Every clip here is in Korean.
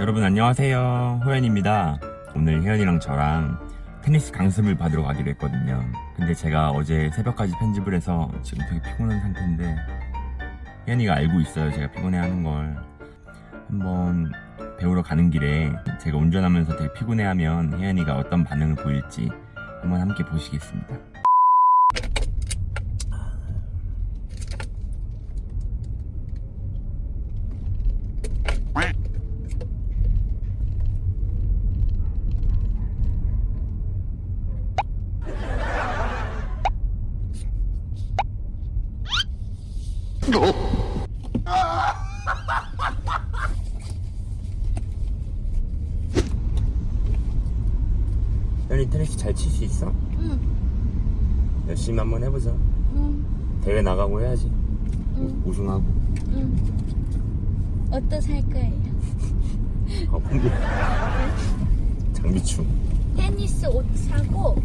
여러분 안녕하세요. 호연입니다. 오늘 혜연이랑 저랑 테니스 강습을 받으러 가기로 했거든요. 근데 제가 어제 새벽까지 편집을 해서 지금 되게 피곤한 상태인데 혜연이가 알고 있어요. 제가 피곤해하는 걸. 한번 배우러 가는 길에 제가 운전하면서 되게 피곤해하면 혜연이가 어떤 반응을 보일지 한번 함께 보시겠습니다 혜연이 테니스 잘 칠 수 있어? 응, 열심히 한번 해보자. 응, 대회 나가고 해야지. 응, 우- 우승하고. 응. 어떤 살 거예요? 아 공부 장비충 테니스 옷 사고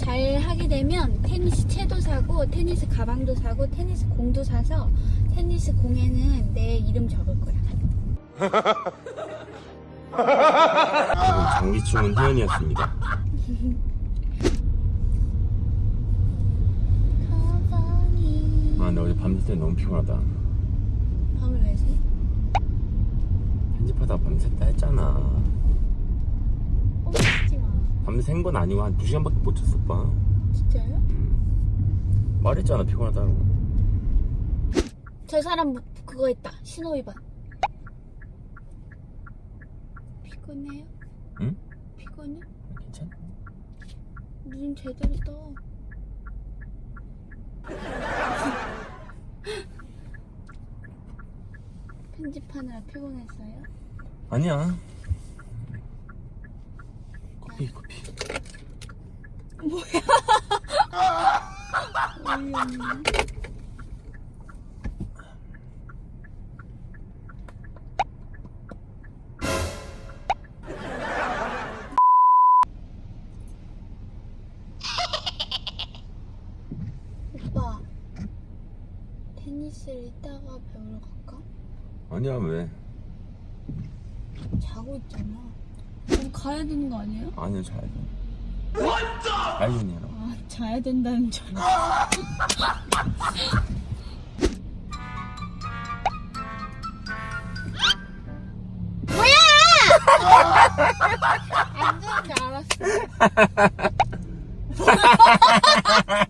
잘 하게 되면 테니스 채도 사고 테니스 가방도 사고 테니스 공도 사서 테니스 공에는 내 이름 적을 거야. 혜연이었습니다 가방이 아 근데 어제 밤새 너무 피곤하다 밤을 왜 새? 편집하다가 밤샜다 했잖아. 밤샌 건 아니고 한 2시간밖에 못 잤어 오빠 진짜요? 음. 말했잖아 피곤하다고 저 사람 뭐- 그거 했다. 신호 위반. 피곤해요? 응? 피곤해? 괜찮아? 눈 제대로 떠. 편집하느라 피곤했어요? 아니야 커피 커피 어이없네. 오빠, 테니스를 이따가 배우러 갈까? 아니야 왜 자고 있잖아. 그럼 가야 되는 거 아니에요? 아니야 자야 돼 자연이야 아, 자야 된다는 줄 알았어. 뭐야! 안 되는 줄 알았어.